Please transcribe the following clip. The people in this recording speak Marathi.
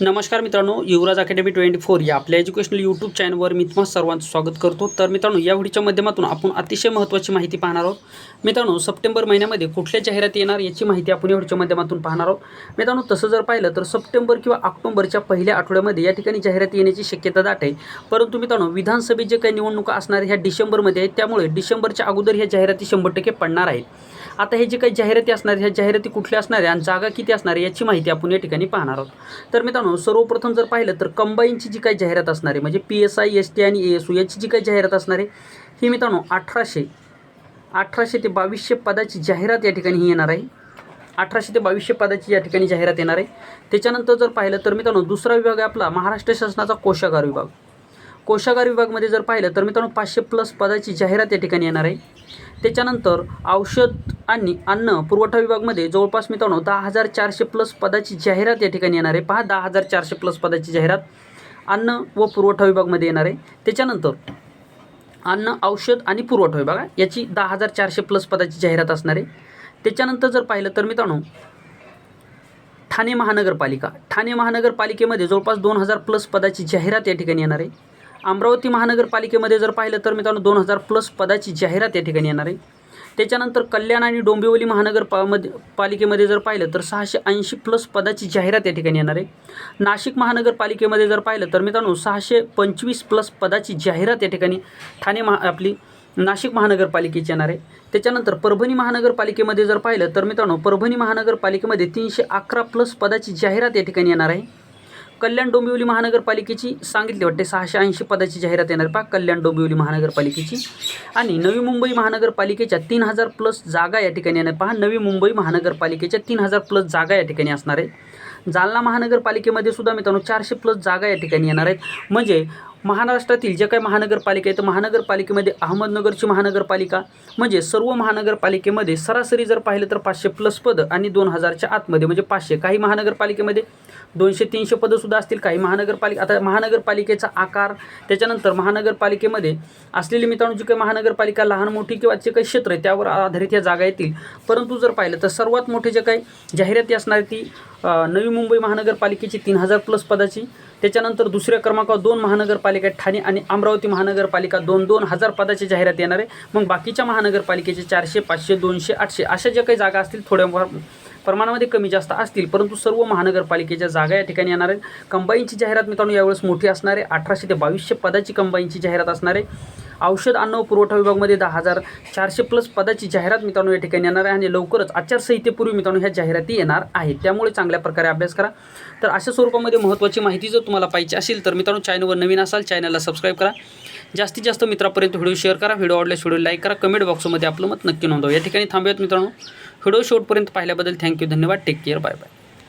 नमस्कार मित्रांनो युवराज अकॅडमी ट्वेंटी फोर या आपल्या एज्युकेशनल यूट्यूब चॅनलवर मी तुम्हाला सर्वांचं स्वागत करतो. तर मित्रांनो या व्हिडिओच्या माध्यमातून आपण अतिशय महत्त्वाची माहिती पाहणार आहोत. मित्रांनो सप्टेंबर महिन्यामध्ये कुठल्या जाहिराती येणार याची माहिती आपण या व्हिडिओच्या माध्यमातून पाहणार आहोत. मित्रांनो तसं जर पाहिलं तर सप्टेंबर किंवा ऑक्टोबरच्या पहिल्या आठवड्यामध्ये या ठिकाणी जाहिराती येण्याची शक्यता दाट आहे. परंतु मित्रांनो विधानसभेत जे काही निवडणुका असणार ह्या डिसेंबरमध्ये आहेत त्यामुळे डिसेंबरच्या अगोदर ह्या जाहिराती शंभर टक्के पडणार आहेत. आता हे जे काही जाहिराती असणार ह्या जाहिराती कुठल्या असणार आहे आणि जागा किती असणार आहे याची माहिती आपण या ठिकाणी पाहणार आहोत. तर मित्रांनो सर्वप्रथम जर पाहिलं तर कंबाईनची जी काही जाहिरात असणार आहे म्हणजे P S I S T आणि ए एस यू याची जी काही जाहिरात असणार आहे ही मित्रांनो अठराशे अठराशे ते बावीसशे पदाची जाहिरात या ठिकाणी ही येणार आहे. अठराशे ते बावीसशे पदाची या ठिकाणी जाहिरात येणार आहे. त्याच्यानंतर जर पाहिलं तर मित्रांनो दुसरा विभाग आहे आपला महाराष्ट्र शासनाचा कोशागार विभाग. कोशागार विभागमध्ये जर पाहिलं तर मित्रांनो पाचशे प्लस पदाची जाहिरात या ठिकाणी येणार आहे. त्याच्यानंतर औषध आणि अन्न पुरवठा विभागमध्ये जवळपास मित्रांनो दहा हजार चारशे प्लस पदाची जाहिरात या ठिकाणी येणार आहे. पहा दहा हजार चारशे प्लस पदाची जाहिरात अन्न व पुरवठा विभागमध्ये येणार आहे. त्याच्यानंतर अन्न औषध आणि पुरवठा विभाग याची दहा हजार चारशे प्लस पदाची जाहिरात असणार आहे. त्याच्यानंतर जर पाहिलं तर मित्रांनो ठाणे महानगरपालिका. ठाणे महानगरपालिकेमध्ये जवळपास दोन हजार प्लस पदाची जाहिरात या ठिकाणी येणार आहे. अमरावती महानगरपालिकेमध्ये जर पाहिलं तर मित्रांनो दोन हजार प्लस पदाची जाहिरात या ठिकाणी येणार आहे. त्याच्यानंतर कल्याण आणि डोंबिवली महानगर पा पालिकेमध्ये जर पाहिलं तर सहाशे ऐंशी प्लस पदाची जाहिरात या ठिकाणी येणार आहे. नाशिक महानगरपालिकेमध्ये जर पाहिलं तर मित्रांनो सहाशे पंचवीस प्लस पदाची जाहिरात या ठिकाणी ठाणे महा आपली नाशिक महानगरपालिकेची येणार आहे. त्याच्यानंतर परभणी महानगरपालिकेमध्ये जर पाहिलं तर मित्रांनो परभणी महानगरपालिकेमध्ये तीनशे अकरा प्लस पदाची जाहिरात या ठिकाणी येणार आहे. कल्याण डोंबिवली महानगरपालिकेची सांगितली वाटते सहाशे ऐंशी पदाची जाहिरात येणार पहा कल्याण डोंबिवली महानगरपालिकेची. आणि नवी मुंबई महानगरपालिकेच्या तीन हजार प्लस जागा या ठिकाणी येणार. पहा नवी मुंबई महानगरपालिकेच्या तीन हजार प्लस जागा या ठिकाणी असणार आहे. जालना महानगरपालिकेमध्ये सुद्धा मित्रांनो चारशे प्लस जागा या ठिकाणी येणार आहेत. म्हणजे महाराष्ट्रातील जे काही महानगरपालिका आहेत तर महानगरपालिकेमध्ये अहमदनगरची महानगरपालिका म्हणजे सर्व महानगरपालिकेमध्ये सरासरी जर पाहिलं तर पाचशे प्लस पदं आणि दोन हजारच्या आतमध्ये म्हणजे पाचशे. काही महानगरपालिकेमध्ये दोनशे तीनशे पदंसुद्धा असतील काही महानगरपालिका आता महानगरपालिकेचा आकार त्याच्यानंतर महानगरपालिकेमध्ये असलेली मित्रांनो जी काही महानगरपालिका लहान मोठी किंवा जे काही क्षेत्र आहे त्यावर आधारित या जागा येतील. परंतु जर पाहिलं तर सर्वात मोठे जे काही जाहिराती असणार ती नवी मुंबई महानगरपालिकेची तीन हजार प्लस पदाची त्याच्यानंतर दुसऱ्या क्रमांकावर दोन महानगरपालिका महानगरपालिका ठाणे आणि अमरावती महानगरपालिका दोन दोन हजार पदाची जाहिरात येणार आहे. मग बाकीच्या महानगरपालिकेचे चारशे पाचशे दोनशे आठशे अशा ज्या काही जागा असतील थोड्याफार प्रमाणामध्ये कमी जास्त असतील. परंतु सर्व महानगरपालिकेच्या जागा या ठिकाणी येणार आहेत. कंबाईनची जाहिरात मित्रांनो यावेळेस मोठी असणार आहे. अठराशे ते बावीसशे पदाची कंबाईनची जाहिरात असणार आहे. औषध अन्न व पुरवठा विभागमध्ये दहा हजार चारशे प्लस पदाची जाहिरात मित्रांनो या ठिकाणी येणार आहे आणि लवकरच आचारसंहितेपूर्वी मित्रांनो ह्या जाहिराती येणार आहेत. त्यामुळे चांगल्या प्रकारे अभ्यास करा. तर अशा स्वरूपामध्ये महत्त्वाची माहिती जर तुम्हाला पाहिजे असेल तर मित्रांनो चॅनलवर नवीन असाल चॅनलला सबस्क्राईब करा. जास्तीत जास्त मित्रापर्यंत व्हिडिओ शेअर करा. व्हिडिओ आवडल्यास व्हिडिओ लाईक करा. कमेंट बॉक्समध्ये आपलं मत नक्की नोंदवा. या ठिकाणी थांबूयात मित्रांनो. व्हिडिओ शेवटपर्यंत पाहिल्याबद्दल थँक्यू धन्यवाद. Take care bye bye